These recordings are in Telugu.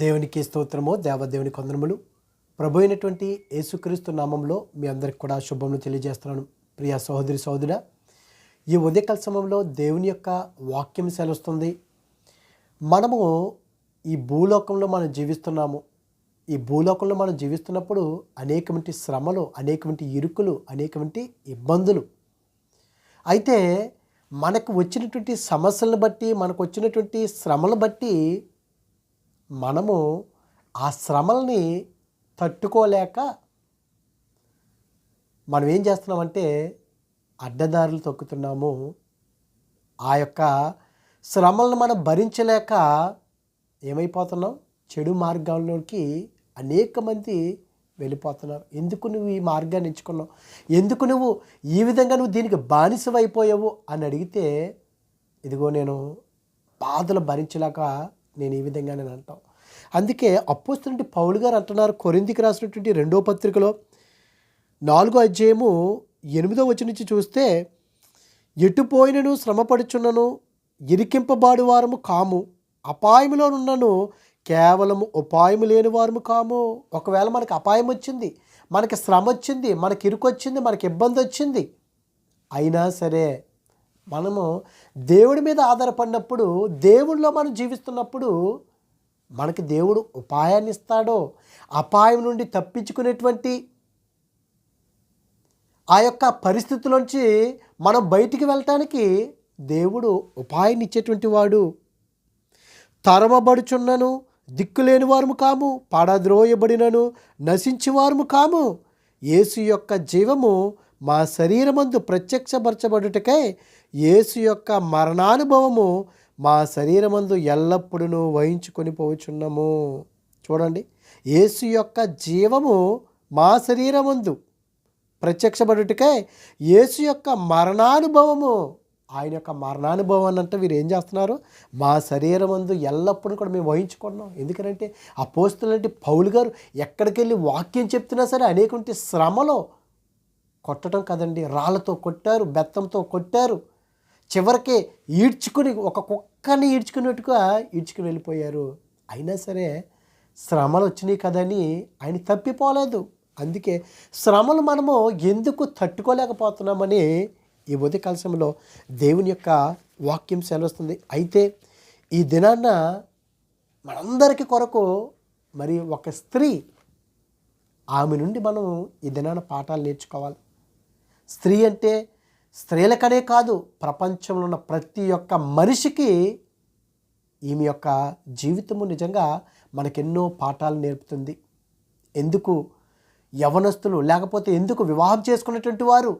దేవునికి స్తోత్రము దేవదేవుని కొందనములు ప్రభు అయినటువంటి యేసుక్రీస్తు నామంలో మీ అందరికి కూడా శుభములు తెలియజేస్తున్నాను. ప్రియ సహోదరి సహోదరుడ ఈ ఉదయకాల సమయంలో దేవుని యొక్క వాక్యం సెలవుస్తుంది మనము ఈ భూలోకంలో మనం జీవిస్తున్నాము. ఈ భూలోకంలో మనం జీవిస్తున్నప్పుడు అనేకమంటి శ్రమలు అనేకమంటి ఇరుకులు అనేకమంటి ఇబ్బందులు. అయితే మనకు వచ్చినటువంటి సమస్యలను బట్టి మనకు వచ్చినటువంటి శ్రమలు బట్టి మనము ఆ శ్రమల్ని తట్టుకోలేక మనం ఏం చేస్తున్నామంటే అడ్డదారులు తొక్కుతున్నాము. ఆ యొక్క శ్రమలను మనం భరించలేక ఏమైపోతున్నాం? చెడు మార్గంలోకి అనేక మంది వెళ్ళిపోతున్నారు. ఎందుకు నువ్వు ఈ మార్గాన్ని ఎంచుకున్నావు? ఎందుకు నువ్వు ఈ విధంగా నువ్వు దీనికి బానిసవైపోయావు అని అడిగితే ఇదిగో నేను బాధలు భరించలేక నేను ఈ విధంగా నేను అంటాం అందుకే అపోస్తున్నటువంటి పౌలు గారు అంటున్నారు కొరిందికి రాసినటువంటి రెండో పత్రికలో నాలుగో అధ్యాయము ఎనిమిదో వచ్చి నుంచి చూస్తే ఎటుపోయినను శ్రమపడుచున్నను ఇరికింపబాడు వారము కాము అపాయములోనున్నను కేవలము ఉపాయము లేని వారము కాము. ఒకవేళ మనకి అపాయం వచ్చింది మనకి శ్రమ వచ్చింది మనకి ఇరుకు వచ్చింది మనకి ఇబ్బంది వచ్చింది అయినా సరే మనము దేవుడి మీద ఆధారపడినప్పుడు దేవుడిలో మనం జీవిస్తున్నప్పుడు మనకి దేవుడు ఉపాయాన్ని ఇస్తాడో అపాయం నుండి తప్పించుకునేటువంటి ఆ యొక్క పరిస్థితులోంచి మనం బయటికి వెళ్ళటానికి దేవుడు ఉపాయాన్ని ఇచ్చేటువంటి వాడు. తరమబడుచున్నను దిక్కులేని వారము కాము పాడద్రోయబడినను నశించేవారము కాము. యేసు యొక్క జీవము మా శరీరమందు ప్రత్యక్షపరచబడుటకై యేసు యొక్క మరణానుభవము మా శరీరమందు ఎల్లప్పుడూ వహించుకొని పోచున్నాము. చూడండి. యేసు యొక్క జీవము మా శరీరమందు ప్రత్యక్షపడుటకై యేసు యొక్క మరణానుభవము. ఆయన యొక్క మరణానుభవాన్ని అంటే వీరు ఏం చేస్తున్నారు? మా శరీరం అందు ఎల్లప్పుడూ కూడా మేము వహించుకున్నాం. ఎందుకంటే ఆ పోస్తులంటే పౌలు గారు ఎక్కడికి వెళ్ళి వాక్యం చెప్తున్నా సరే అనేటువంటి శ్రమలో కొట్టడం కదండి. రాళ్ళతో కొట్టారు బెత్తంతో కొట్టారు. చివరికి ఈడ్చుకుని ఒక కుక్కని ఈడ్చుకున్నట్టుగా ఈడ్చుకుని వెళ్ళిపోయారు. అయినా సరే శ్రమలు వచ్చినాయి కదని ఆయన తప్పిపోలేదు. అందుకే శ్రమలు మనము ఎందుకు తట్టుకోలేకపోతున్నామని ఈ ఉదయ కలశంలో దేవుని యొక్క వాక్యం సెలవుస్తుంది. అయితే ఈ దినాన్న మనందరికీ కొరకు మరి ఒక స్త్రీ ఆమె నుండి మనం ఈ దినాన పాఠాలు నేర్చుకోవాలి. స్త్రీ అంటే స్త్రీలకనే కాదు ప్రపంచంలో ఉన్న ప్రతి ఒక్క మనిషికి ఈమె యొక్క జీవితము నిజంగా మనకెన్నో పాఠాలు నేర్పుతుంది. ఎందుకు యవనస్తులు లేకపోతే ఎందుకు వివాహం చేసుకున్నటువంటి వారు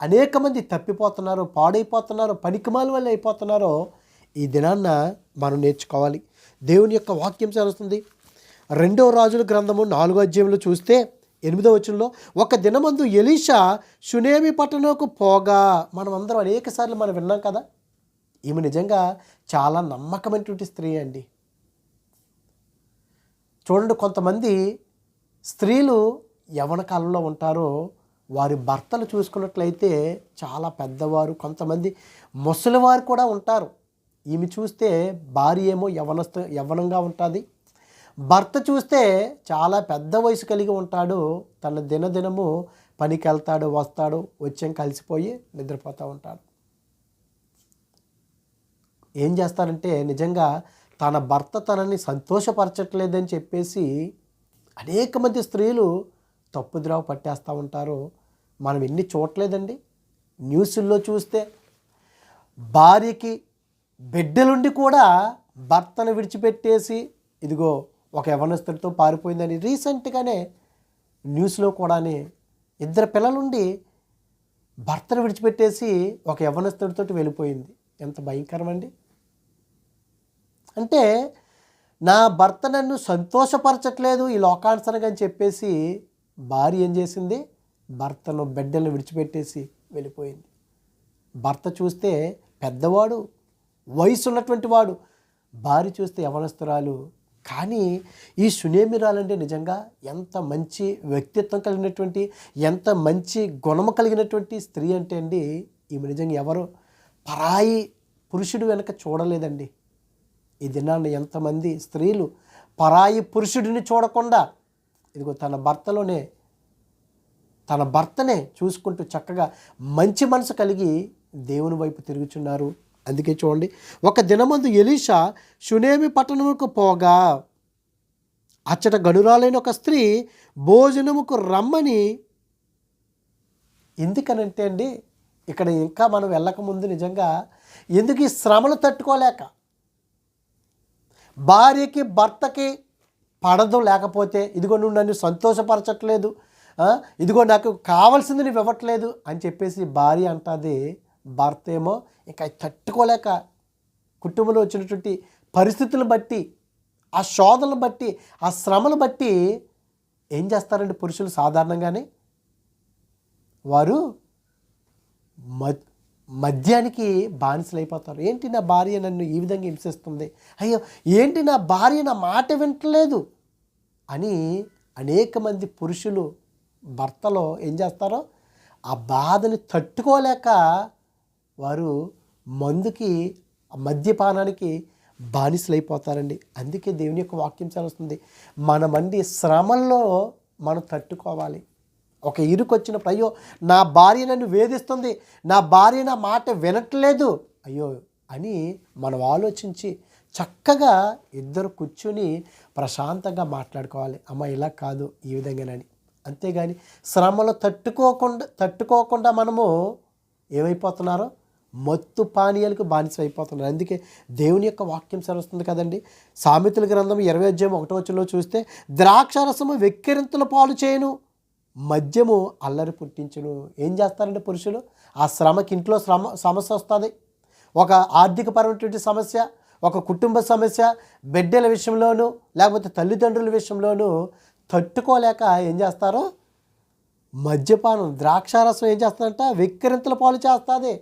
అనేక మంది తప్పిపోతున్నారు పాడైపోతున్నారు పనికిమాల వల్ల అయిపోతున్నారో ఈ దినాన్న మనం నేర్చుకోవాలి. దేవుని యొక్క వాక్యం చేస్తుంది రెండో రాజుల గ్రంథము నాలుగో అధ్యాయంలో చూస్తే ఎనిమిదో వచనంలో ఒక దినమందు ఎలీషా షునేమి పట్టణంకు పోగా. మనం అందరం అనేక సార్లు మనం విన్నాం కదా. ఈమె నిజంగా చాలా నమ్మకమైనటువంటి స్త్రీ అండి. చూడండి కొంతమంది స్త్రీలు యవన కాలంలో ఉంటారో. వారి భర్తలు చూసుకున్నట్లయితే చాలా పెద్దవారు కొంతమంది ముసలివారు కూడా ఉంటారు. ఈమె చూస్తే భార్య ఏమో యవనస్థ యవ్వనంగా ఉంటుంది. భర్త చూస్తే చాలా పెద్ద వయసు కలిగి ఉంటాడు. తన దినదినము పనికి వెళ్తాడు వస్తాడు వచ్చాం కలిసిపోయి నిద్రపోతూ ఉంటాడు. ఏం చేస్తారంటే నిజంగా తన భర్త తనని సంతోషపరచట్లేదని చెప్పేసి అనేక మంది స్త్రీలు తప్పుద్రావు పట్టేస్తూ ఉంటారు. మనం ఎన్ని చూడలేదండి న్యూస్ల్లో చూస్తే భార్యకి బిడ్డలుండి కూడా భర్తను విడిచిపెట్టేసి ఇదిగో ఒక యవనస్తుడితో పారిపోయిందని రీసెంట్గానే న్యూస్లో కూడాని ఇద్దరు పిల్లలుండి భర్తను విడిచిపెట్టేసి ఒక యవనస్తుడితో వెళ్ళిపోయింది. ఎంత భయంకరమండి. అంటే నా భర్త నన్ను సంతోషపరచట్లేదు ఈ లోకానుసరంగా అని చెప్పేసి భార్య ఏం చేసింది? భర్తను బిడ్డలను విడిచిపెట్టేసి వెళ్ళిపోయింది. భర్త చూస్తే పెద్దవాడు వయసు ఉన్నటువంటి వాడు. భార్య చూస్తే యవనస్తురాలు కానీ ఈ సునేమిరాలంటే నిజంగా ఎంత మంచి వ్యక్తిత్వం కలిగినటువంటి ఎంత మంచి గుణము కలిగినటువంటి స్త్రీ అంటే అండి ఈమె నిజంగా ఎవరు? పరాయి పురుషుడు వెనక చూడలేదండి. ఈ దినాన్ని ఎంతమంది స్త్రీలు పరాయి పురుషుడిని చూడకుండా ఇదిగో తన భర్తలోనే తన భర్తనే చూసుకుంటూ చక్కగా మంచి మనసు కలిగి దేవుని వైపు తిరుగుచున్నారు. అందుకే చూడండి ఒక దినమందు ఎలీషా షునేమి పట్టణముకు పోగా అచ్చట గనురాలైన ఒక స్త్రీ భోజనముకు రమ్మని ఎందుకనంటే అండి ఇక్కడ ఇంకా మనం వెళ్ళకముందు నిజంగా ఎందుకు ఈ శ్రమలు తట్టుకోలేక భార్యకి భర్తకి పడదు లేకపోతే ఇదిగో నువ్వు నన్ను సంతోషపరచట్లేదు ఇదిగో నాకు కావాల్సింది నువ్వు ఇవ్వట్లేదు అని చెప్పేసి భార్య అంటుంది భర్త ఏమో ఇంకా తట్టుకోలేక కుటుంబంలో వచ్చినటువంటి పరిస్థితులను బట్టి ఆ శోధనలు బట్టి ఆ శ్రమలు బట్టి ఏం చేస్తారండి పురుషులు సాధారణంగానే? వారు మద్యానికి బానిసలు అయిపోతారు ఏంటి నా భార్య నన్ను ఈ విధంగా హింసిస్తుంది? అయ్యో ఏంటి నా భార్య నా మాట వింటలేదు? అని అనేక మంది పురుషులు భర్తలో ఏం చేస్తారో ఆ బాధని తట్టుకోలేక వారు మందుకి మద్యపానానికి బానిసలైపోతారండి. అందుకే దేవుని యొక్క వాక్యం చదువుతుంది మనమండి శ్రమల్లో మనం తట్టుకోవాలి. ఒక ఇరుకు వచ్చినప్పుడు అయ్యో నా భార్య నన్ను వేధిస్తుంది. నా భార్య నా మాట వినట్లేదు. అయ్యో అని మనం ఆలోచించి చక్కగా ఇద్దరు కూర్చుని ప్రశాంతంగా మాట్లాడుకోవాలి. అమ్మ ఇలా కాదు ఈ విధంగానని. అంతేగాని శ్రమలో తట్టుకోకుండా తట్టుకోకుండా మనము ఏమైపోతున్నారో మత్తు పానీయాలకు బానిస అయిపోతున్నారు అందుకే దేవుని యొక్క వాక్యం సరుస్తుంది కదండి. సామెతల గ్రంథం ఇరవై అధ్యాయం ఒకటో వచ్చంలో చూస్తే ద్రాక్షరసము వెక్కిరింతల పాలు చేయను మద్యము అల్లరి పుట్టించును. ఏం చేస్తారంటే పురుషులు? ఆ శ్రమకి ఇంట్లో శ్రమ సమస్య వస్తుంది. ఒక ఆర్థికపరమైనటువంటి సమస్య ఒక కుటుంబ సమస్య బిడ్డల విషయంలోనూ లేకపోతే తల్లిదండ్రుల విషయంలోనూ తట్టుకోలేక ఏం చేస్తారు? మద్యపానం ద్రాక్షారసం ఏం చేస్తారంట? వెక్కిరింతల పాలు చేస్తుంది.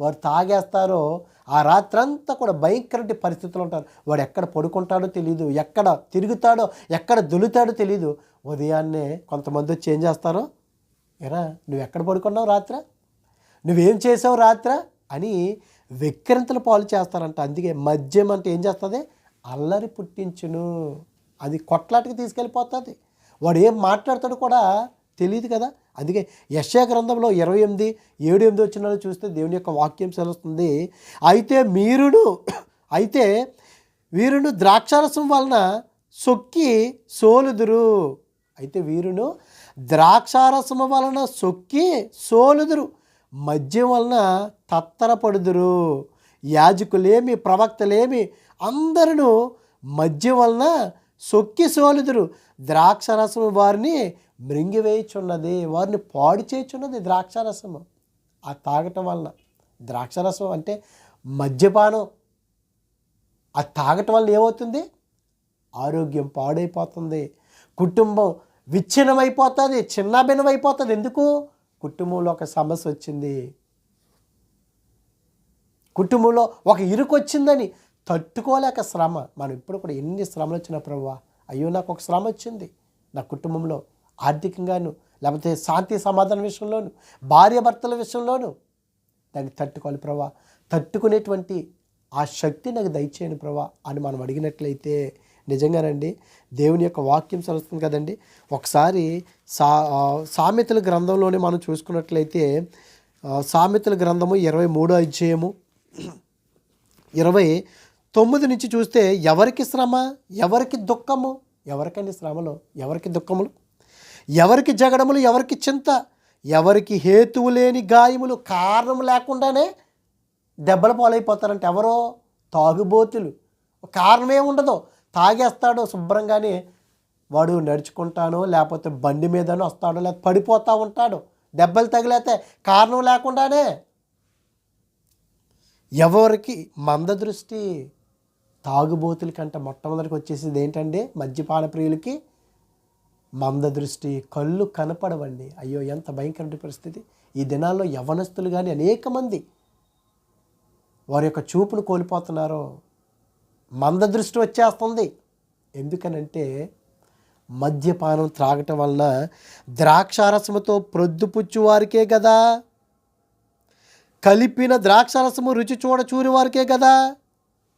వారు తాగేస్తారో ఆ రాత్రంతా కూడా భయంకరటి పరిస్థితులు ఉంటారు. వాడు ఎక్కడ పడుకుంటాడో తెలియదు ఎక్కడ తిరుగుతాడో ఎక్కడ దులుతాడో తెలియదు ఉదయాన్నే కొంతమంది వచ్చి ఏం చేస్తారో? ఎరా నువ్వు ఎక్కడ పడుకున్నావు రాత్ర? నువ్వేం చేసావు రాత్ర? అని వెక్కిరింతల పాలు చేస్తారంట. అందుకే మద్యం అంటే ఏం చేస్తుంది? అల్లరి పుట్టించును. అది కొట్లాటికి తీసుకెళ్ళిపోతుంది. వాడు ఏం మాట్లాడతాడు కూడా తెలియదు కదా. అందుకే యశా గ్రంథంలో ఇరవై ఎనిమిది ఏడు ఎనిమిది వచ్చిన చూస్తే దేవుని యొక్క వాక్యం సెలవుస్తుంది అయితే మీరును అయితే వీరును ద్రాక్షారసం వలన సొక్కి సోలుదురు. అయితే వీరును ద్రాక్షారసము వలన సొక్కి సోలుదురు. మద్యం వలన తత్తరపడుదురు. యాజకులేమి ప్రవక్తలేమి అందరూ మద్యం వలన సొక్కి సోలుదురు. ద్రాక్షరసం వారిని మృంగివేయుచున్నది వారిని పాడు చేయుచున్నది ద్రాక్షారసము ఆ తాగటం వలన ద్రాక్షరసం అంటే మద్యపానం. ఆ తాగటం వల్ల ఏమవుతుంది? ఆరోగ్యం పాడైపోతుంది. కుటుంబం విచ్ఛిన్నమైపోతుంది చిన్నాభిన్నమైపోతుంది. ఎందుకు? కుటుంబంలో ఒక సమస్య వచ్చింది. కుటుంబంలో ఒక ఇరుకు వచ్చిందని తట్టుకోలేక శ్రమ. మనం ఇప్పుడు కూడా ఎన్ని శ్రమలు వచ్చినా ప్రభు అయ్యో నాకు ఒక శ్రమ వచ్చింది. నా కుటుంబంలో ఆర్థికంగాను లేకపోతే శాంతి సమాధానం విషయంలోను భార్య భర్తల విషయంలోను దాన్ని తట్టుకోవాలి ప్రభా. తట్టుకునేటువంటి ఆ శక్తి నాకు దయచేయండి ప్రభా అని మనం అడిగినట్లయితే నిజంగానండి దేవుని యొక్క వాక్యం చదువుతుంది కదండి. ఒకసారి సా సామెతల గ్రంథంలోనే మనం చూసుకున్నట్లయితే సామెతల గ్రంథము ఇరవై మూడో అధ్యాయము ఇరవై తొమ్మిది నుంచి చూస్తే ఎవరికి శ్రమ ఎవరికి దుఃఖము ఎవరికండి శ్రమలు ఎవరికి దుఃఖములు? ఎవరికి జగడములు ఎవరికి చింత ఎవరికి హేతువు లేని గాయములు కారణం లేకుండానే దెబ్బల పాలైపోతారంటే. ఎవరో తాగుబోతులు. కారణమే ఉండదు. తాగేస్తాడు శుభ్రంగానే వాడు నడుచుకుంటాను లేకపోతే బండి మీదనో వస్తాడో లేకపోతే పడిపోతూ ఉంటాడు. దెబ్బలు తగిలేతే కారణం లేకుండానే ఎవరికి మంద దృష్టి తాగుబోతుల కంటే మొట్టమొదటికి వచ్చేసింది ఏంటంటే మద్యపాన ప్రియులకి మంద దృష్టి కళ్ళు కనపడవండి. అయ్యో ఎంత భయంకరమైన పరిస్థితి. ఈ దినాల్లో యవనస్తులు కానీ అనేక మంది వారి యొక్క చూపును కోల్పోతున్నారు మంద దృష్టి వచ్చేస్తుంది. ఎందుకనంటే మద్యపానం త్రాగటం వలన ద్రాక్షారసముతో ప్రొద్దుపుచ్చు వారికే కదా కలిపిన ద్రాక్షారసము రుచి చూడ చూరి వారికే కదా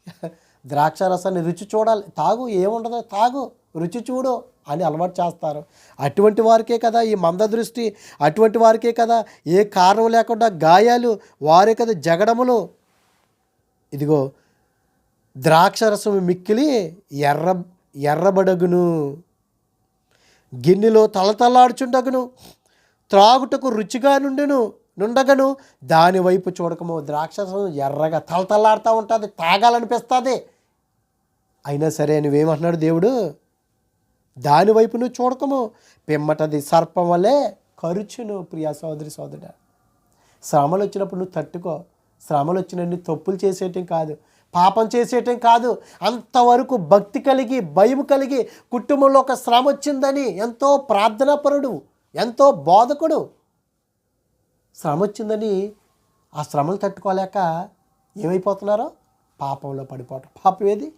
ద్రాక్షారసాన్ని రుచి చూడాలి. తాగు ఏముండదు తాగు. రుచి చూడు. అని అలవాటు చేస్తారు. అటువంటి వారికే కదా ఈ మంద దృష్టి అటువంటి వారికే కదా ఏ కారణం లేకుండా గాయాలు వారే కదా జగడములు. ఇదిగో ద్రాక్షరసం మిక్కిలి ఎర్ర ఎర్రబడగును. గిన్నెలో తలతలాడుచుండగును త్రాగుటకు రుచిగా నుండును నుండగను. దాని వైపు చూడకము ద్రాక్షరసం ఎర్రగా తలతలాడుతూ ఉంటుంది తాగాలనిపిస్తుంది. అయినా సరే నువ్వేమంటున్నాడు దేవుడు? దాని వైపు నువ్వు చూడకము. పిమ్మటది సర్పం వల్లే ఖర్చును ప్రియా సోదరి సోదరుడ. శ్రమలు వచ్చినప్పుడు నువ్వు తట్టుకో. శ్రమలు వచ్చినన్ని తప్పులు చేసేయటం కాదు. పాపం చేసేయటం కాదు. అంతవరకు భక్తి కలిగి భయం కలిగి కుటుంబంలో ఒక శ్రమ వచ్చిందని ఎంతో ప్రార్థనాపరుడు ఎంతో బోధకుడు. శ్రమ వచ్చిందని ఆ శ్రమలు తట్టుకోలేక ఏమైపోతున్నారో? పాపంలో పడిపోవటం. పాపం ఏది?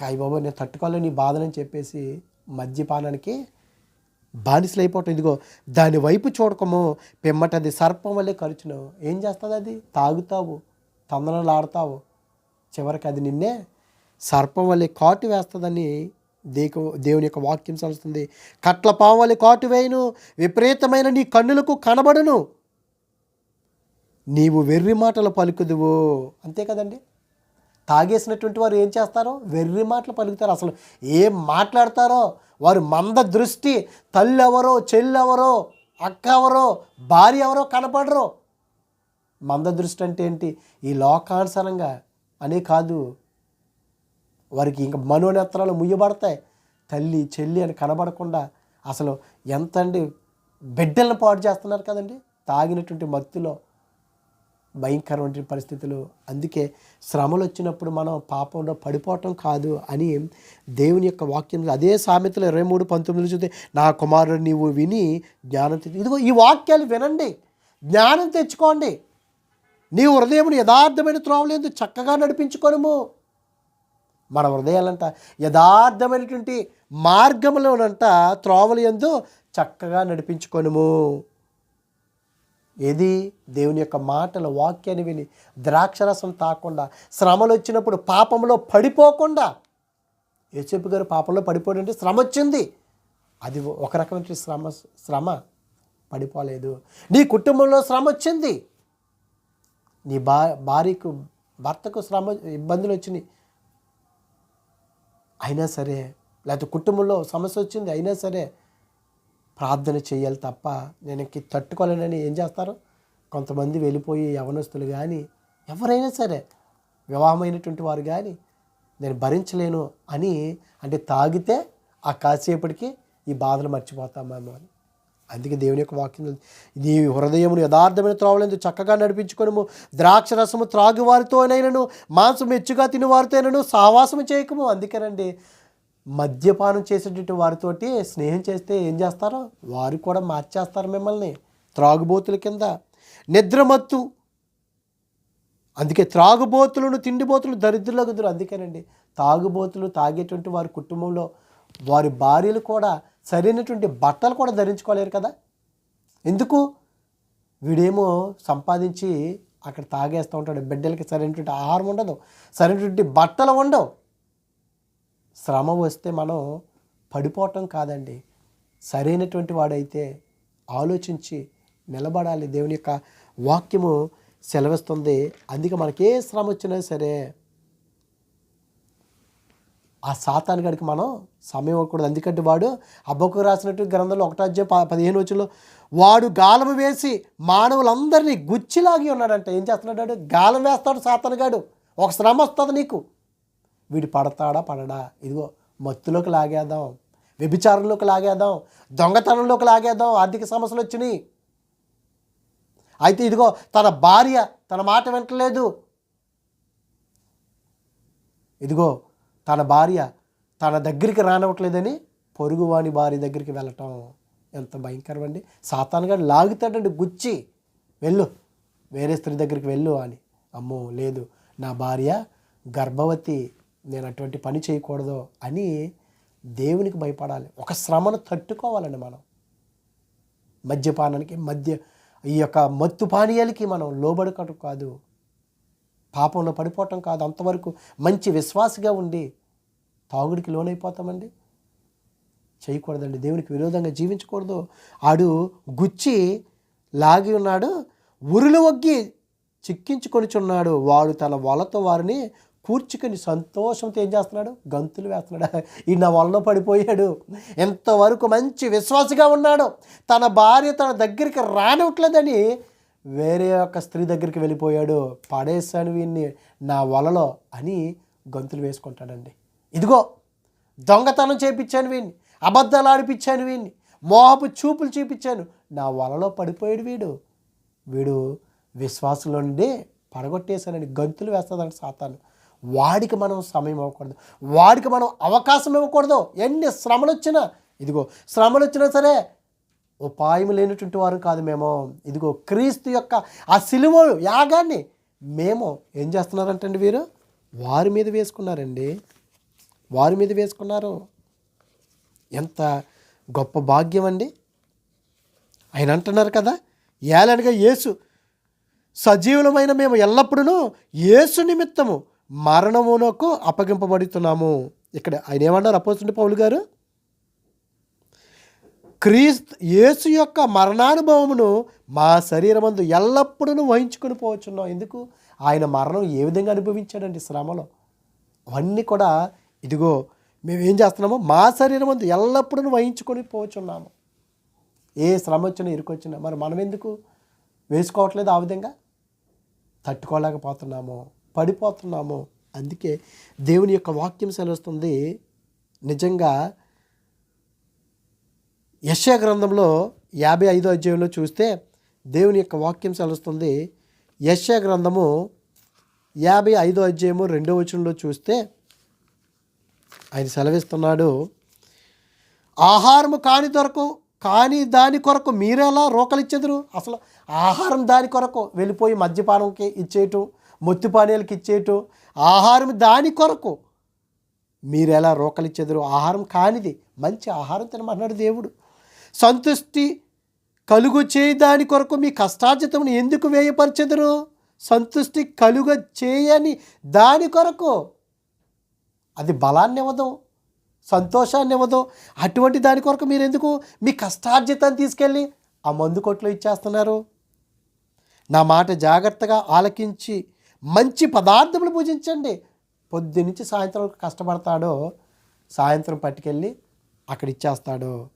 కాయ బాబు నేను తట్టుకోలేని నీ బాధనని చెప్పేసి మద్యపానానికి బానిసలు ఇదిగో దాని వైపు చూడకము పిమ్మటది సర్పం వల్లే ఖర్చును ఏం చేస్తుంది అది? తాగుతావు తందనలాడతావు చివరికి అది నిన్నే సర్పం వల్లే కాటు వేస్తుందని దేకు దేవుని యొక్క వాక్యం సలుస్తుంది. కట్ల పాము వల్లే కాటు వేయను విపరీతమైన నీ కన్నులకు కనబడును. నీవు వెర్రి మాటలు పలుకుదువు. అంతే కదండి? తాగేసినటువంటి వారు ఏం చేస్తారో? వెర్రి మాటలు పలుకుతారు. అసలు ఏం మాట్లాడతారో? వారు మంద దృష్టి తల్లి ఎవరో చెల్లెవరో అక్క ఎవరో భార్య ఎవరో కనపడరు. మంద దృష్టి అంటే ఏంటి? ఈ లోకానుసరంగా అనే కాదు. వారికి ఇంకా మనోనేత్రాలు ముయ్యబడతాయి. తల్లి చెల్లి అని కనబడకుండా అసలు ఎంత అండి బిడ్డలను పాడు చేస్తున్నారు కదండి? తాగినటువంటి మత్తులో భయంకరమైన పరిస్థితులు. అందుకే శ్రమలు వచ్చినప్పుడు మనం పాపంలో పడిపోవటం కాదు అని దేవుని యొక్క వాక్యం అదే సామెతలు ఇరవై మూడు పంతొమ్మిది చూస్తే నా కుమారుడు నీవు విని జ్ఞానం తెచ్చు ఇదిగో ఈ వాక్యాలు వినండి. జ్ఞానం తెచ్చుకోండి. నీ హృదయం యథార్థమైన త్రోవలేదు చక్కగా నడిపించుకోనము. మన హృదయాలంట యథార్థమైనటువంటి మార్గంలోనంట త్రోవలు ఎందు చక్కగా నడిపించుకోనుము. ఏది? దేవుని యొక్క మాటల వాక్యాన్ని విని ద్రాక్షరసం తాకుండా శ్రమలు వచ్చినప్పుడు పాపంలో పడిపోకుండా. యేసేపు గారు పాపంలో పడిపోయాడంటే శ్రమ వచ్చింది. అది ఒక రకమైన శ్రమ శ్రమ. పడిపోలేదు. నీ కుటుంబంలో శ్రమ వచ్చింది. నీ భా భార్యకు భర్తకు శ్రమ ఇబ్బందులు వచ్చినాయి. అయినా సరే లేకపోతే కుటుంబంలో సమస్య వచ్చింది అయినా సరే ప్రార్థన చేయాలి తప్ప నేను తట్టుకోలేనని ఏం చేస్తారు? కొంతమంది వెళ్ళిపోయి యవనస్తులు కానీ ఎవరైనా సరే వివాహమైనటువంటి వారు కానీ నేను భరించలేను అని అంటే తాగితే ఆ కాసేపటికి ఈ బాధలు మర్చిపోతామేమో అని. అందుకే దేవుని యొక్క వాక్యం నీ హృదయమును యథార్థమైన త్రోవలందు చక్కగా నడిపించుకొనము. ద్రాక్ష రసము త్రాగువారితోనైనను మాంసం మెచ్చుగా తినేవారితో అయినను సహవాసము చేయకము అందుకేనండి మద్యపానం చేసేటటువంటి వారితోటి స్నేహం చేస్తే ఏం చేస్తారో? వారు కూడా మార్చేస్తారు మిమ్మల్ని త్రాగుబోతుల కింద. నిద్రమత్తు. అందుకే త్రాగుబోతులను తిండిబోతులు దరిద్రులకు ఎదురు. అందుకేనండి తాగుబోతులు తాగేటువంటి వారి కుటుంబంలో వారి భార్యలు కూడా సరైనటువంటి బట్టలు కూడా ధరించుకోలేరు కదా? ఎందుకు? వీడేమో సంపాదించి అక్కడ తాగేస్తూ ఉంటాడు. బిడ్డలకి సరైనటువంటి ఆహారం ఉండదు. సరైనటువంటి బట్టలు ఉండవు. శ్రమ వస్తే మనం పడిపోవటం కాదండి. సరైనటువంటి వాడైతే ఆలోచించి నిలబడాలి. దేవుని యొక్క వాక్యము సెలవిస్తుంది. అందుకే మనకి ఏ శ్రమ వచ్చినా సరే ఆ సాతాను గడికి మనం సమయం ఇవ్వకూడదు. ఎందుకంటే వాడు అబ్బకు రాసినట్టు గ్రంథంలో ఒకటో పదిహేను వచ్చిలో వాడు గాలం వేసి మానవులందరినీ గుచ్చిలాగి ఉన్నాడంట. ఏం చేస్తున్నాడు వాడు? గాలం వేస్తాడు సాతానుగాడు ఒక శ్రమ వస్తుంది నీకు. వీడు పడతాడా పడడా? ఇదిగో మత్తులోకి లాగేద్దాం వ్యభిచారంలోకి లాగేద్దాం దొంగతనంలోకి లాగేద్దాం ఆర్థిక సమస్యలు వచ్చినాయి. అయితే ఇదిగో తన భార్య తన మాట వింటలేదు ఇదిగో తన భార్య తన దగ్గరికి రానివ్వట్లేదని పొరుగువాని భార్య దగ్గరికి వెళ్ళటం ఎంత భయంకరం అండి సాతానుగా లాగుతాడండి గుచ్చి. వెళ్ళు వేరే స్త్రీ దగ్గరికి వెళ్ళు అని. అమ్మో లేదు నా భార్య గర్భవతి నేను అటువంటి పని చేయకూడదు అని దేవునికి భయపడాలి. ఒక శ్రమను తట్టుకోవాలండి మనం. మద్యపానానికి మద్య ఈ యొక్క మత్తు పానీయాలకి మనం లోబడకటం కాదు. పాపంలో పడిపోవటం కాదు. అంతవరకు మంచి విశ్వాసగా ఉండి తాగుడికి లోనైపోతామండి. చేయకూడదండి. దేవునికి విరోధంగా జీవించకూడదు. ఆడు గుచ్చి లాగి ఉన్నాడు ఉరులు వగ్గి చిక్కించుకొనిచున్నాడు. వాడు తన వలతో వారిని కూర్చుకొని సంతోషంతో ఏం చేస్తున్నాడు? గంతులు వేస్తున్నాడు. ఈ నా వలలో పడిపోయాడు. ఎంతవరకు మంచి విశ్వాసగా ఉన్నాడు. తన భార్య తన దగ్గరికి రానివ్వట్లేదని వేరే ఒక స్త్రీ దగ్గరికి వెళ్ళిపోయాడు. పడేశాను వీన్ని నా వలలో అని గంతులు వేసుకుంటాడండి. ఇదిగో దొంగతనం చేపించాను వీడిని అబద్ధాలు ఆడిపించాను వీడిని మోహపు చూపులు చూపించాను. నా వలలో పడిపోయాడు వీడు. వీడు విశ్వాసంలో నుండి పడగొట్టేశానని గంతులు వేస్తుందండి సాతాను. వాడికి మనం సమయం ఇవ్వకూడదు. వాడికి మనం అవకాశం ఇవ్వకూడదు. ఎన్ని శ్రమలు వచ్చినా ఇదిగో శ్రమలు వచ్చినా సరే ఉపాయం లేనటువంటి వారు కాదు మేము. ఇదిగో క్రీస్తు యొక్క ఆ సిలువ యాగాన్ని మేము ఏం చేస్తున్నారంటండి వీరు? వారి మీద వేసుకున్నారండి. వారి మీద వేసుకున్నారు. ఎంత గొప్ప భాగ్యం అండి. ఆయన అంటున్నారు కదా ఏలనగా యేసు సజీవులమైన మేము ఎల్లప్పుడూ యేసు నిమిత్తము మరణమునకు అప్పగింపబడుతున్నాము. ఇక్కడ ఆయన ఏమన్నారు అపోతుండే పౌలు గారు? క్రీస్తు యేసు యొక్క మరణానుభవమును మా శరీరమందు ఎల్లప్పుడూ వహించుకొని పోవచ్చున్నాం. ఎందుకు? ఆయన మరణం ఏ విధంగా అనుభవించాడండి శ్రమలో? అవన్నీ కూడా ఇదిగో మేము ఏం చేస్తున్నాము? మా శరీరం అందు ఎల్లప్పుడూ వహించుకొని పోవచ్చున్నాము. ఏ శ్రమ వచ్చినా ఇరుకొచ్చినా మరి మనం ఎందుకు వేసుకోవట్లేదు ఆ విధంగా? తట్టుకోలేకపోతున్నాము. పడిపోతున్నాము. అందుకే దేవుని యొక్క వాక్యం సెలవుస్తుంది. నిజంగా యశ్యా గ్రంథంలో యాభై ఐదో అధ్యాయంలో చూస్తే దేవుని యొక్క వాక్యం సెలవుస్తుంది. యశ్యా గ్రంథము యాభై ఐదో అధ్యాయము రెండో వచనంలో చూస్తే ఆయన సెలవిస్తున్నాడు. ఆహారము కాని దొరకు కాని దాని కొరకు మీరెలా రోకలిచ్చెదరు? అసలు ఆహారం దాని కొరకు వెళ్ళిపోయి మద్యపానంకి ఇచ్చేయటం మొత్తి పానీయాలకి ఇచ్చేటో ఆహారం దాని కొరకు. మీరు ఎలా రోకలిచ్చెదరు ఆహారం కానిది మంచి ఆహారం తినమన్నాడు దేవుడు. సంతుష్టి కలుగు చేయి దాని కొరకు మీ కష్టార్జితమును ఎందుకు వేయపరచెదరు సంతుష్టి కలుగ చేయని దాని కొరకు. అది బలాన్ని ఇవ్వదు సంతోషాన్ని ఇవ్వదు అటువంటి దాని కొరకు మీరు ఎందుకు మీ కష్టార్జితాన్ని తీసుకెళ్ళి ఆ మందు కొట్లో ఇచ్చేస్తున్నారు. నా మాట జాగ్రత్తగా ఆలకించి మంచి పదార్థములు పూజించండి. పొద్దునుంచి సాయంత్రం కష్టపడతాడో సాయంత్రం పట్టుకెళ్ళి అక్కడ ఇచ్చేస్తాడు.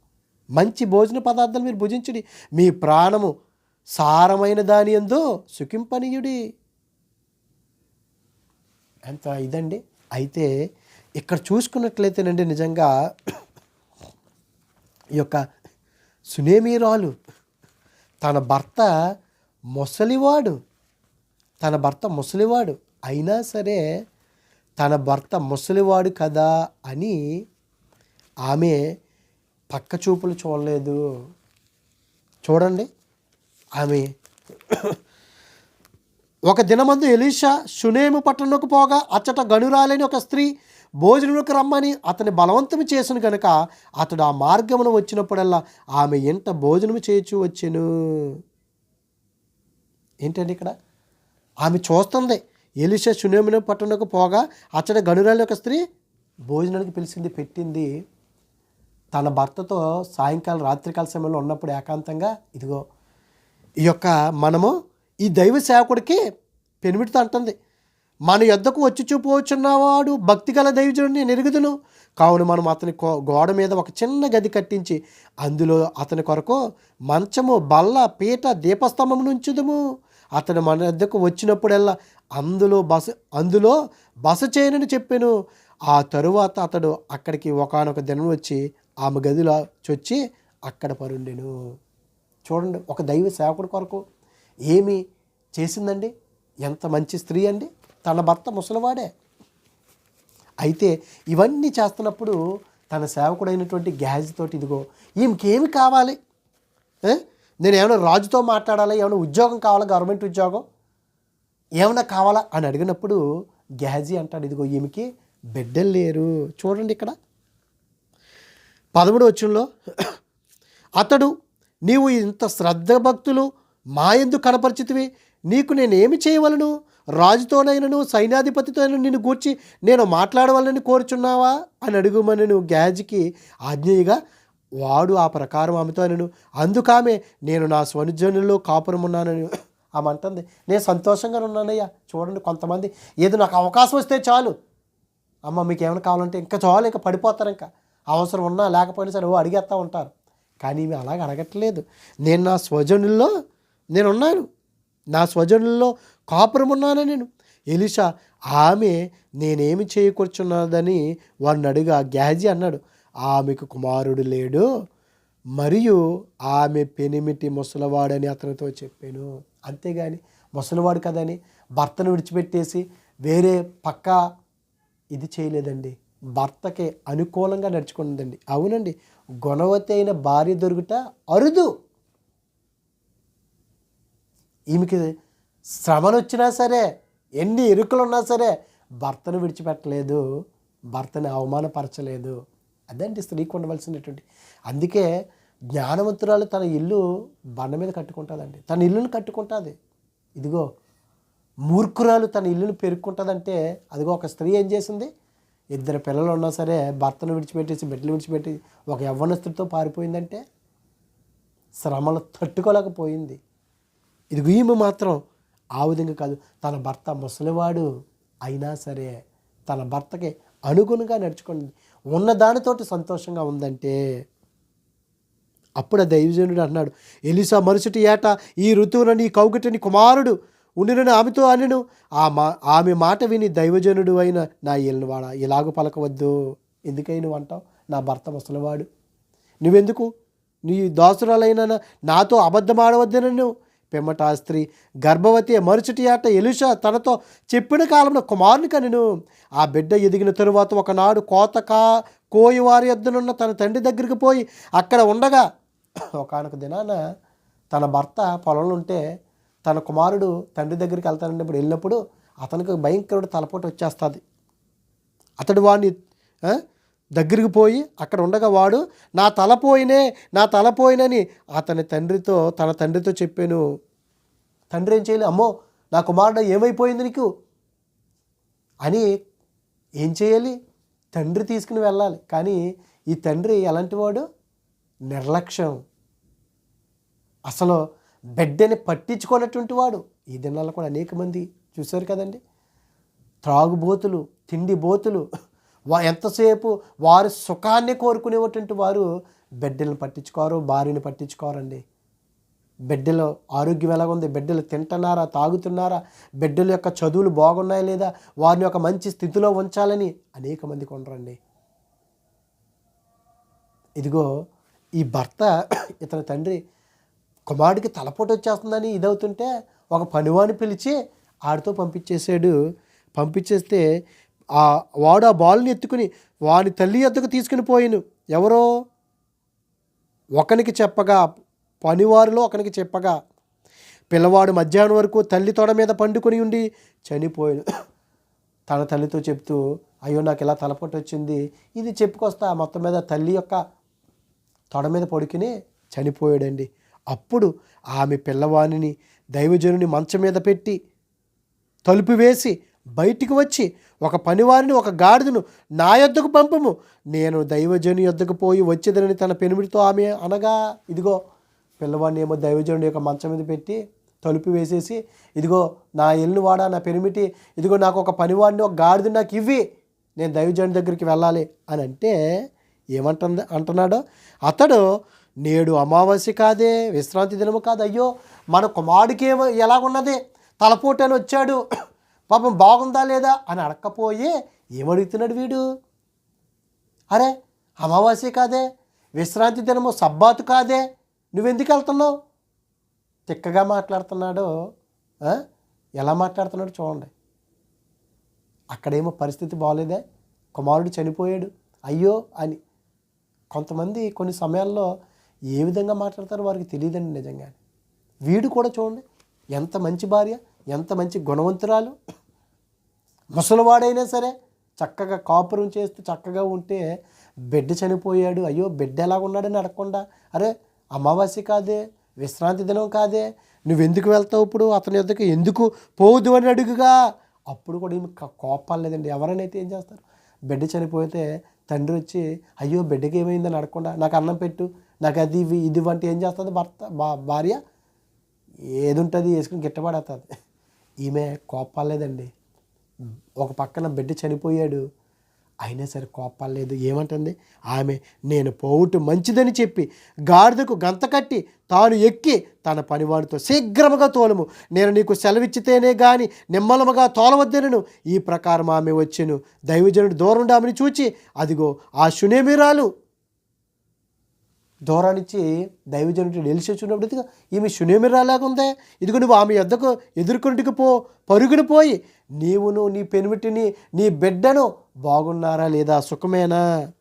మంచి భోజన పదార్థాలు మీరు భుజించుడి. మీ ప్రాణము సారమైన దాని ఎందు సుఖింపనీయుడి. ఎంత ఇదండి? అయితే ఇక్కడ చూసుకున్నట్లయితేనండి నిజంగా ఈ యొక్క సునేమీరాలు తన భర్త ముసలివాడు. తన భర్త ముసలివాడు. అయినా సరే తన భర్త ముసలివాడు కదా అని ఆమె పక్క చూపులు చూడలేదు. చూడండి. ఆమె ఒక దినమందు ఎలీషా సునేము పట్టణకు పోగా అచ్చట గనురాలని ఒక స్త్రీ భోజనంలోకి రమ్మని అతని బలవంతం చేసిన కనుక అతడు ఆ మార్గమును వచ్చినప్పుడల్లా ఆమె ఎంట భోజనము చేయొచ్చు వచ్చెను. ఏంటండి ఇక్కడ? ఆమె చూస్తుంది. ఎలిష షునేమును పట్టణకు పోగా అచ్చట గనురాలి ఒక స్త్రీ భోజనానికి పిలిచింది పెట్టింది. తన భర్తతో సాయంకాలం రాత్రికాల సమయంలో ఉన్నప్పుడు ఏకాంతంగా ఇదిగో ఈ యొక్క మనము ఈ దైవ సేవకుడికి పెనిమిటితో అంటుంది. మన యొద్దకు వచ్చి చూపవచ్చున్నవాడు భక్తి గల దైవజుడిని నెరుగుదును. కావున మనం అతని కో- గోడ మీద ఒక చిన్న గది కట్టించి అందులో అతని కొరకు మంచము బల్ల పీట దీపస్తంభం నుంచుదుము. అతను మన వద్దకు వచ్చినప్పుడల్లా అందులో బస అందులో బస చేయనని చెప్పాను. ఆ తరువాత అతడు అక్కడికి ఒకానొక దినం వచ్చి ఆమె గదిలో చొచ్చి అక్కడ పరుండెను చూడండి ఒక దైవ సేవకుడి కొరకు ఏమి చేసిందండి? ఎంత మంచి స్త్రీ అండి? తన భర్త ముసలివాడే. అయితే ఇవన్నీ చేస్తున్నప్పుడు తన సేవకుడైనటువంటి గ్యాజ్ తోటి ఇదిగో ఈమెకేమి కావాలి? నేను ఏమైనా రాజుతో మాట్లాడాలా? ఏమైనా ఉద్యోగం కావాలా? గవర్నమెంట్ ఉద్యోగం? ఏమైనా కావాలా? అని అడిగినప్పుడు గ్యాజీ అంటాడు ఇదిగో ఈమెకి బిడ్డలు లేరు. చూడండి ఇక్కడ. పదమూడు వచ్చంలో అతడు నీవు ఇంత శ్రద్ధ భక్తులు మా ఎందు కనపరిచితివి. నీకు నేనేమి చేయవలను? రాజుతోనైనను సైన్యాధిపతితో నిన్ను గూర్చి నేను మాట్లాడవాలని కోరుచున్నావా? అని అడుగుమని నువ్వు గ్యాజ్కి ఆజ్ఞేయగా వాడు ఆ ప్రకారం ఆమెతో నేను అందుకామె నేను నా స్వనుజనుల్లో కాపురం ఉన్నానని ఆమె అంటుంది నేను సంతోషంగా ఉన్నానయ్యా. చూడండి కొంతమంది ఏదో నాకు అవకాశం వస్తే చాలు. అమ్మ మీకు ఏమైనా కావాలంటే ఇంకా చాలు ఇంకా పడిపోతారు ఇంకా. అవసరం ఉన్నా లేకపోయినా సరే ఓ అడిగేస్తూ ఉంటారు. కానీ ఇవి అలాగ అడగట్లేదు. నేను నా స్వజనుల్లో నేను ఉన్నాను నా స్వజనుల్లో కాపురం ఉన్నాను నేను. ఎలిషా ఆమె నేనేమి చేయకూర్చున్నదని వారిని అడిగా గ్యాజీ అన్నాడు. ఆమెకు కుమారుడు లేడు. మరియు ఆమె పెనిమిటి ముసలివాడని అతనితో చెప్పాను. అంతేగాని ముసలివాడు కదని భర్తను విడిచిపెట్టేసి వేరే పక్క ఇది చేయలేదండి. భర్తకి అనుకూలంగా నడుచుకున్నదండి అవునండి. గుణవతి అయిన భార్య దొరుకుట అరుదు. ఈమెకి శ్రమలు వచ్చినా సరే ఎన్ని ఇరుకులు ఉన్నా సరే భర్తను విడిచిపెట్టలేదు. భర్తని అవమానపరచలేదు. అదండి స్త్రీకి ఉండవలసినటువంటి. అందుకే జ్ఞానవంతురాలు తన ఇల్లు బండ మీద కట్టుకుంటుందండి. తన ఇల్లును కట్టుకుంటుంది. ఇదిగో మూర్ఖురాలు తన ఇల్లును పెరుక్కుంటుందంటే అదిగో ఒక స్త్రీ ఏం చేసింది? ఇద్దరు పిల్లలు ఉన్నా సరే భర్తను విడిచిపెట్టేసి బిడ్డలు విడిచిపెట్టి ఒక యవ్వనస్తుడితో పారిపోయిందంటే శ్రమలు తట్టుకోలేకపోయింది. ఇదిగో ఈమె మాత్రం ఆ విధంగా కాదు. తన భర్త ముసలివాడు అయినా సరే తన భర్తకి అనుగుణంగా నడుచుకుంది ఉన్న దానితోటి సంతోషంగా ఉందంటే అప్పుడు దైవజనుడు అన్నాడు ఎలిసా మరుసటి ఏట ఈ ఋతువున నీ కౌగిటని కుమారుడు ఉండినని ఆమెతో అనెను ఆ మా ఆమె మాట విని దైవజనుడు అయిన నా ఏలినవాడ ఇలాగ పలకవద్దు. ఎందుకై నువ్వు అంటావు? నా భర్త ముసలివాడు. నువ్వెందుకు? నీ దాసురాలైన నాతో అబద్ధం ఆడవద్దనను పిమ్మట ఆ స్త్రీ గర్భవతి మరుసటి ఆట ఎలుషా తనతో చెప్పిన కాలంలో కుమారుని కనెను. ఆ బిడ్డ ఎదిగిన తరువాత ఒకనాడు కోతకా కోయి వారి ఎద్దునున్న తన తండ్రి దగ్గరికి పోయి అక్కడ ఉండగా ఒకనొక దినాన తన భర్త పొలంలో ఉంటే తన కుమారుడు తండ్రి దగ్గరికి వెళ్తానన్నప్పుడు వెళ్ళినప్పుడు అతనికి భయంకరుడు తలపోటు వచ్చేస్తుంది. అతడు వాడిని దగ్గరికి పోయి అక్కడ ఉండగా వాడు నా తల పోయినే నా తల పోయినని. అతని తండ్రితో తన తండ్రితో చెప్పాను తండ్రి ఏం చేయలే? అమ్మో నా కుమారుడు ఏమైపోయింది నీకు? అని ఏం చేయాలి? తండ్రి తీసుకుని వెళ్ళాలి. కానీ ఈ తండ్రి ఎలాంటి వాడు నిర్లక్ష్యం. అసలు బిడ్డని పట్టించుకున్నటువంటి వాడు. ఈ దినాల్లో కూడా అనేక మంది చూశారు కదండి. త్రాగుబోతులు తిండి బోతులు వా ఎంతసేపు వారి సుఖాన్ని కోరుకునేటువంటి వారు బిడ్డలను పట్టించుకోరు భార్యని పట్టించుకోరండి. బిడ్డలు ఆరోగ్యం ఎలా ఉంది బిడ్డలు తింటున్నారా? తాగుతున్నారా? బిడ్డల యొక్క చదువులు బాగున్నాయా లేదా? వారిని ఒక మంచి స్థితిలో ఉంచాలని అనేక మంది ఉండరండి. ఇదిగో ఈ భర్త ఇతని తండ్రి కుమారుడికి తలపోటు వచ్చేస్తుందని ఇదవుతుంటే ఒక పనివాని పిలిచి ఆడితో పంపించేశాడు. పంపించేస్తే ఆ వాడు ఆ బాల్ని ఎత్తుకుని వాని తల్లి ఎద్దుకు తీసుకుని పోయిను. ఎవరో? ఒకనికి చెప్పగా పనివారిలో ఒకనికి చెప్పగా పిల్లవాడు మధ్యాహ్నం వరకు తల్లి తొడ మీద పండుకొని ఉండి చనిపోయాడు తన తల్లితో చెప్తూ అయ్యో నాకు ఇలా తలపొట్టు వచ్చింది ఇది చెప్పుకొస్తా మొత్తం మీద తల్లి యొక్క తొడ మీద పడుకుని చనిపోయాడండి. అప్పుడు ఆమె పిల్లవాణిని దైవజనుని మంచం మీద పెట్టి తలుపు వేసి బయటికి వచ్చి ఒక పనివారిని ఒక గాడిదను నా యొద్దకు పంపము. నేను దైవజనుని యొద్దకు పోయి వచ్చేదని తన పెనుమిడితో ఆమె అనగా ఇదిగో పిల్లవాడిని ఏమో దైవజనుడి యొక్క మంచం మీద పెట్టి తలుపు వేసేసి ఇదిగో నా ఎల్లు వాడా నా పెనిమిటి ఇదిగో నాకు ఒక పనివాడిని ఒక గాడిద నాకు ఇవ్వి. నేను దైవజనుడి దగ్గరికి వెళ్ళాలి. అని అంటే ఏమంటుంది అంటున్నాడో అతడు నేడు అమావాస్య కాదే విశ్రాంతి దినము కాదు. అయ్యో మన కుమారుడికి ఏమో ఎలాగున్నది? తలపోటు అని వచ్చాడు. పాపం బాగుందా లేదా అని అడగకపోయే ఏమడుగుతున్నాడు వీడు? అరే అమావాస్య కాదే విశ్రాంతి దినము సబ్బాతు కాదే నువ్వెందుకు వెళ్తున్నావు? తిక్కగా మాట్లాడుతున్నాడు ఎలా మాట్లాడుతున్నాడు చూడండి. అక్కడేమో పరిస్థితి బాగోలేదే కుమారుడు చనిపోయాడు. అయ్యో అని. కొంతమంది కొన్ని సమయాల్లో ఏ విధంగా మాట్లాడతారో వారికి తెలియదండి నిజంగా వీడు కూడా చూడండి ఎంత మంచి భార్య ఎంత మంచి గుణవంతురాలు? ముసలివాడైనా సరే చక్కగా కాపురం చేస్తూ చక్కగా ఉంటే బిడ్డ చనిపోయాడు. అయ్యో బిడ్డ ఎలా ఉన్నాడని అడగకుండా అరే అమావాస్య కాదే విశ్రాంతి దినం కాదే నువ్వెందుకు వెళ్తావు ఇప్పుడు? అతని యొద్దకు ఎందుకు పోదు అని అడుగుగా. అప్పుడు కూడా ఈమె కోపాలు లేదండి. ఎవరైనా అయితే ఏం చేస్తారు? బిడ్డ చనిపోతే తండ్రి వచ్చి అయ్యో బిడ్డకి ఏమైందని అడగకుండా నాకు అన్నం పెట్టు నాకు అది ఇది వంటి ఏం చేస్తుంది భర్త బా- భార్య? ఏది ఉంటుంది వేసుకుని గిట్టబడతుంది ఈమె కోపాలు లేదండి. ఒక పక్కన బిడ్డ చనిపోయాడు. అయినా సరే కోపాలు లేదు. ఏమంటుంది? ఆమె నేను పోవుట మంచిదని చెప్పి గాడిదకు గంత కట్టి తాను ఎక్కి తన పనివాడితో శీఘ్రముగా తోలము. నేను నీకు సెలవిచ్చితేనే గాని నిమ్మలముగా తోలవద్దనను. ఈ ప్రకారం ఆమె వచ్చెను. దైవజనుడు దూరం ఆమెను చూచి అదిగో ఆ శునేమిరాలు దూరానిచ్చి దైవజనుడు ఎలిసి చూడప్పుడు ఈమె శునేమిరాలాగా ఉందే ఇదిగో నువ్వు ఆమె ఎద్దకు ఎదుర్కొంటికి పో పరుగును పోయి నీవును నీ పెనిమిటిని నీ బిడ్డను బాగున్నారా లేదా సుఖమేనా?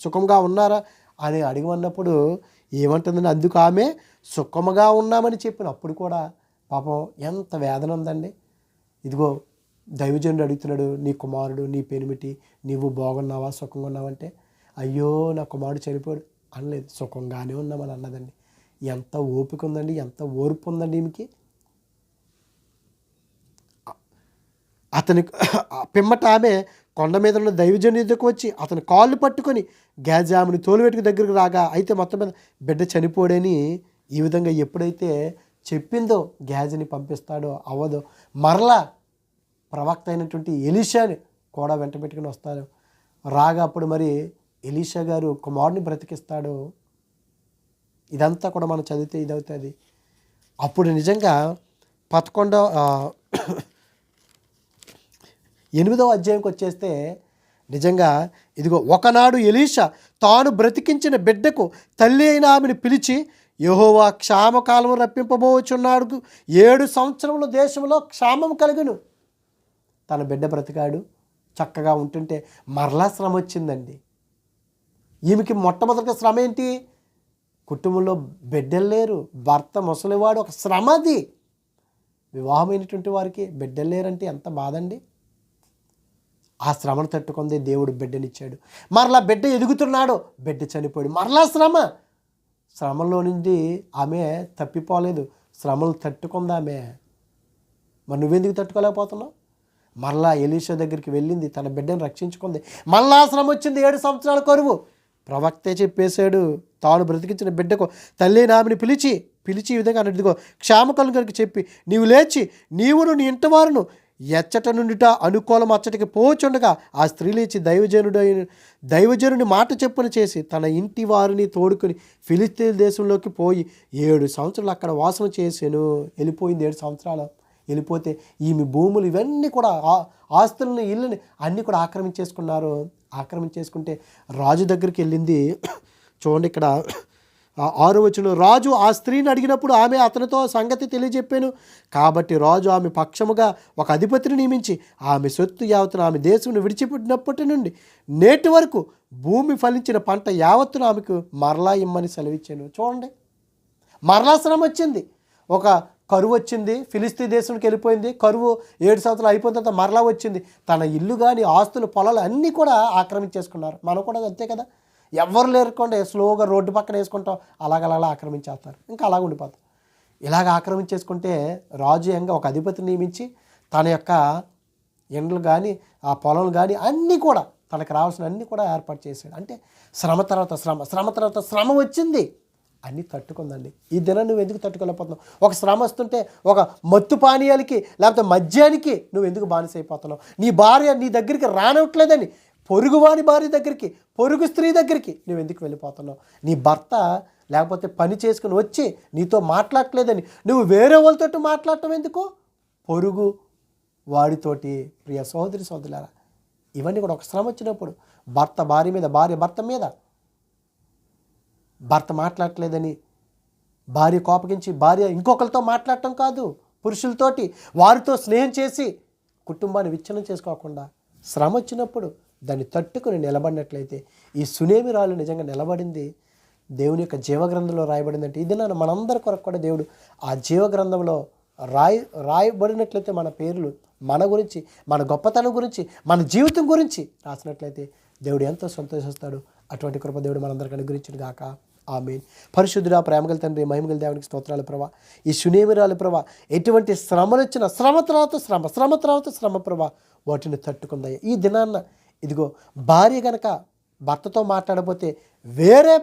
సుఖంగా ఉన్నారా? అని అడిగమన్నప్పుడు ఏమంటుందని అందుకు ఆమె సుఖముగా ఉన్నామని చెప్పిన. అప్పుడు కూడా పాపం ఎంత వేదన ఉందండి ఇదిగో దైవజనుడు అడుగుతున్నాడు నీ కుమారుడు నీ పెనిమిటి నీవు బాగున్నావా సుఖంగా ఉన్నావంటే అయ్యో నా కుమారుడు చనిపోడు అనలేదు. సుఖంగానే ఉన్నామని అన్నదండి. ఎంత ఓపిక ఉందండి ఎంత ఓర్పు ఉందండి ఈమెకి. అతని పిమ్మట ఆమె కొండ మీద ఉన్న దైవజను వచ్చి అతని కాళ్ళు పట్టుకొని గ్యాజాముని తోలువెట్టుకు దగ్గరికి రాగా అయితే మొత్తం మీద బిడ్డ చనిపోడని ఈ విధంగా ఎప్పుడైతే చెప్పిందో గ్యాజ్ని పంపిస్తాడో అవ్వదో మరలా ప్రవక్త అయినటువంటి ఎలిషాని కూడా వెంట పెట్టుకుని వస్తారు రాగా అప్పుడు మరి ఎలీషా గారు కుమారుని బ్రతికిస్తాడు. ఇదంతా కూడా మనం చదివితే ఇదవుతుంది. అప్పుడు నిజంగా పదకొండవ ఎనిమిదవ అధ్యాయంకి వచ్చేస్తే నిజంగా ఇదిగో ఒకనాడు ఎలీషా తాను బ్రతికించిన బిడ్డకు తల్లి అయిన ఆమెను పిలిచి యహోవా క్షామకాలం రప్పింపబోచున్నాడు. ఏడు సంవత్సరముల దేశంలో క్షామం కలుగును. తన బిడ్డ బ్రతికాడు. చక్కగా ఉంటుంటే మరలా శ్రమ వచ్చిందండి. ఈమెకి మొట్టమొదటి శ్రమ ఏంటి? కుటుంబంలో బిడ్డలు లేరు భర్త ముసలివాడు ఒక శ్రమ అది. వివాహమైనటువంటి వారికి బిడ్డలు లేరంటే ఎంత బాధండి? ఆ శ్రమను తట్టుకుంది దేవుడు బిడ్డనిచ్చాడు. మరలా బిడ్డ ఎదుగుతున్నాడు బిడ్డ చనిపోయాడు. మరలా శ్రమ. శ్రమలో నుండి ఆమె తప్పిపోలేదు. శ్రమలు తట్టుకుంది ఆమె. మరి నువ్వెందుకు తట్టుకోలేకపోతున్నావు? మరలా ఎలీషా దగ్గరికి వెళ్ళింది తన బిడ్డను రక్షించుకుంది. మళ్ళా శ్రమ వచ్చింది ఏడు సంవత్సరాల కరువు. ప్రవక్తే చెప్పేశాడు తాను బ్రతికించిన బిడ్డకు తల్లి నామిని పిలిచి పిలిచి ఈ విధంగా అన్నట్టుగో క్షామకలు కనుక చెప్పి నీవు లేచి నీవును నీ ఇంటివారును ఎచ్చట నుండిట అనుకూలం అచ్చటికి పోచుండగా ఆ స్త్రీ లేచి దైవజనుడు దైవజనుని మాట చెప్పున చేసి తన ఇంటి వారిని తోడుకొని ఫిలిస్తీన్ దేశంలోకి పోయి ఏడు సంవత్సరాలు అక్కడ వాసన చేసాను వెళ్ళిపోయింది ఏడు సంవత్సరాలు. వెళ్ళిపోతే ఈమె భూములు ఇవన్నీ కూడా ఆ- ఆస్తులను ఇల్లుని అన్నీ కూడా ఆక్రమించేసుకున్నారు. ఆక్రమించేసుకుంటే రాజు దగ్గరికి వెళ్ళింది. చూడండి ఇక్కడ. ఆరు వచ్చిన రాజు ఆ స్త్రీని అడిగినప్పుడు ఆమె అతనితో సంగతి తెలియజెప్పాను. కాబట్టి రాజు ఆమె పక్షముగా ఒక అధిపతిని నియమించి ఆమె సొత్తు యావత్తును ఆమె దేశంను విడిచిపెట్టినప్పటి నుండి నేటి వరకు భూమి ఫలించిన పంట యావత్తును ఆమెకు మరలా ఇమ్మని సెలవిచ్చాను. చూడండి. మరలా శ్రమ వచ్చింది. ఒక కరువు వచ్చింది ఫిలిస్తీ దేశానికి వెళ్ళిపోయింది కరువు ఏడు సంవత్సరాలు అయిపోయిన తర్వాత మరలా వచ్చింది. తన ఇల్లు కానీ ఆస్తులు పొలాలు అన్నీ కూడా ఆక్రమించేసుకున్నారు. మనం కూడా అంతే కదా. ఎవరు లేరుకోండి స్లోగా రోడ్డు పక్కన వేసుకుంటాం. అలాగలా ఆక్రమించేస్తారు. ఇంకా అలాగ ఉండిపోతాం. ఇలాగ ఆక్రమించేసుకుంటే రాజు ఎంగా ఒక అధిపతిని నియమించి తన యొక్క ఎండ్లు కానీ ఆ పొలం కానీ అన్నీ కూడా తనకు రావాల్సిన అన్నీ కూడా ఏర్పాటు చేశాడు. అంటే శ్రమ తర్వాత శ్రమ శ్రమ తర్వాత శ్రమ వచ్చింది. అన్నీ తట్టుకుందండి. ఈ దినం నువ్వు ఎందుకు తట్టుకోలేకపోతున్నావు? ఒక శ్రమ వస్తుంటే ఒక మత్తు పానీయాలకి లేకపోతే మద్యానికి నువ్వు ఎందుకు బానిస అయిపోతున్నావు నీ భార్య నీ దగ్గరికి రానట్లేదని పొరుగువాని భార్య దగ్గరికి పొరుగు స్త్రీ దగ్గరికి నువ్వు ఎందుకు వెళ్ళిపోతున్నావు? నీ భర్త లేకపోతే పని చేసుకుని వచ్చి నీతో మాట్లాడట్లేదని నువ్వు వేరే వాళ్ళతో మాట్లాడటం ఎందుకు? పొరుగు వాడితోటి. ప్రియ సోదరి సోదరులారా ఇవన్నీ కూడా ఒక శ్రమ వచ్చినప్పుడు భర్త భార్య మీద భార్య భర్త మీద భర్త మాట్లాడట్లేదని భార్య కోపగించి భార్య ఇంకొకరితో మాట్లాడటం కాదు. పురుషులతోటి వారితో స్నేహం చేసి కుటుంబాన్ని విచ్ఛిన్నం చేసుకోకుండా శ్రమ వచ్చినప్పుడు దాన్ని తట్టుకుని నిలబడినట్లయితే ఈ సునేమి నిజంగా నిలబడింది. దేవుని యొక్క జీవగ్రంథంలో రాయబడిందంటే ఇది నన్ను మనందరి కొరకు కూడా దేవుడు ఆ జీవగ్రంథంలో రాయి రాయబడినట్లయితే మన పేర్లు మన గురించి మన గొప్పతనం గురించి మన జీవితం గురించి రాసినట్లయితే దేవుడు ఎంతో సంతోషిస్తాడు. అటువంటి కృప దేవుడు మనందరికీ అనుగ్రహించును గాక. ఆమెన్. పరిశుద్ధుడా ప్రేమగల తండ్రి మహిమగల దేవునికి స్తోత్రాలు ప్రభా. ఈ సునేమిరాలు ప్రభా ఎటువంటి శ్రమలు వచ్చిన శ్రమ తర్వాత శ్రమ శ్రమ తర్వాత శ్రమ ప్రభా వాటిని తట్టుకుందాయి ఈ దినాన్న ఇదిగో భార్య గనక భర్తతో మాట్లాడబోతే వేరే